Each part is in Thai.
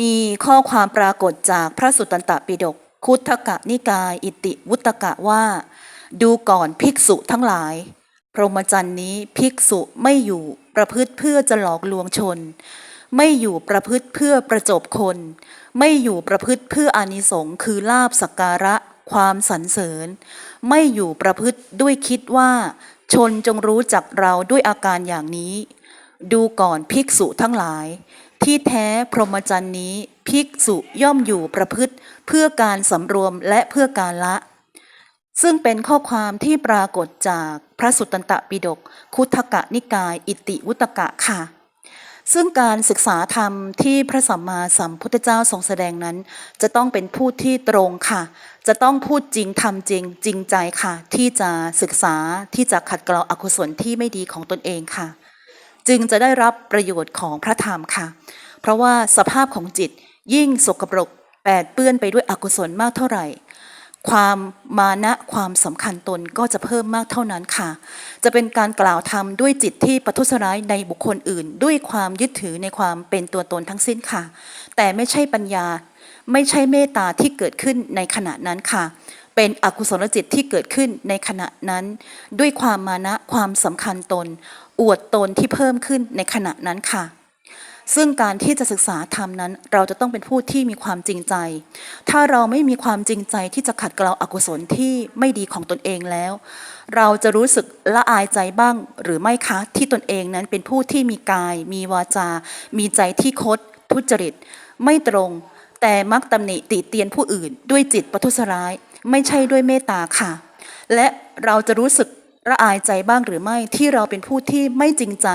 มีข้อความปรากฏจากพระสุตตันตปิฎกคุทธกนิกาย อิติวุตกะว่า ดูก่อนภิกษุทั้งหลาย พรหมจรรย์นี้ภิกษุไม่อยู่ประพฤติเพื่อจะหลอกลวงชน ไม่อยู่ประพฤติเพื่อประจบคน ไม่อยู่ประพฤติเพื่ออานิสงส์คือลาบสักการะความสรรเสริญ ไม่อยู่ประพฤติด้วยคิดว่า ชนจงรู้จักเราด้วยอาการอย่างนี้ ดูก่อนภิกษุทั้งหลาย ที่แท้พรหมจรรย์นี้ภิกษุย่อมอยู่ประพฤติเพื่อการสำรวมและเพื่อการละ ซึ่งเป็นข้อความที่ปรากฏจากพระสุตตันตปิฎกคุทธกนิกาย อิติวุตกะค่ะ ซึ่งการศึกษาธรรมที่พระสัมมาสัมพุทธเจ้าทรงแสดงนั้น จะต้องเป็นพูดที่ตรงค่ะ จะต้องพูดจริงทำจริงจริงใจค่ะ ที่จะศึกษาที่จะขัดเกลาอกุศลที่ไม่ดีของตนเองค่ะ จึงจะได้รับประโยชน์ของพระธรรมค่ะ เพราะว่าสภาพของจิตยิ่งสกปรกแปดเปื้อนไปด้วยอกุศลมากเท่าไหร่ ความมานะความสำคัญตนก็จะเพิ่มมากเท่านั้นค่ะ จะเป็นการกล่าวธรรมด้วยจิตที่ประทุษร้ายในบุคคลอื่น ด้วยความยึดถือในความเป็นตัวตนทั้งสิ้นค่ะ แต่ไม่ใช่ปัญญา ไม่ใช่เมตตาที่เกิดขึ้นในขณะนั้นค่ะเป็นอกุศลจิตที่เกิดขึ้นในขณะนั้น ด้วยความมานะความสำคัญตน อวดตนที่เพิ่มขึ้นในขณะนั้นค่ะ ซึ่งการที่จะศึกษาธรรมนั้น เราจะต้องเป็นผู้ที่มีความจริงใจ ถ้าเราไม่มีความจริงใจที่จะขัดเกลาอกุศลที่ไม่ดีของตนเองแล้ว เราจะรู้สึกละอายใจบ้างหรือไม่คะ ที่ตนเองนั้นเป็นผู้ที่มีกาย มีวาจา มีใจที่คด ทุจริต ไม่ตรง แต่มักตำหนิติเตียนผู้อื่น ด้วยจิตประทุษร้าย ไม่ใช่ด้วยเมตตาค่ะ และเราจะรู้สึก ระอายใจบ้างหรือไม่ที่เราเป็นผู้ที่ไม่จริงใจ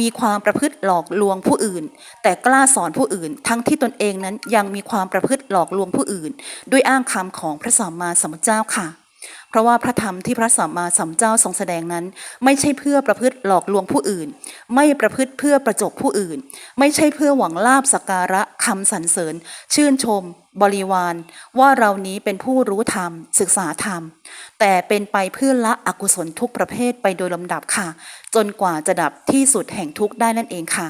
มีความประพฤติหลอกลวงผู้อื่น แต่กล้าสอนผู้อื่น ทั้งที่ตนเองนั้นยังมีความประพฤติหลอกลวงผู้อื่น ด้วยอ้างคำของพระสัมมาสัมพุทธเจ้าค่ะ เพราะว่าพระธรรมที่พระสัมมาสัมพุทธเจ้าทรงแสดงนั้น ไม่ใช่เพื่อประพฤติหลอกลวงผู้อื่น ไม่ประพฤติเพื่อประจบผู้อื่น ไม่ใช่เพื่อหวังลาบสักการะคำสรรเสริญ ชื่นชม บริวาร ว่าเรานี้เป็นผู้รู้ธรรม ศึกษาธรรม แต่เป็นไปเพื่อละอกุศลทุกประเภทไปโดยลำดับค่ะ จนกว่าจะดับที่สุดแห่งทุกได้นั่นเองค่ะ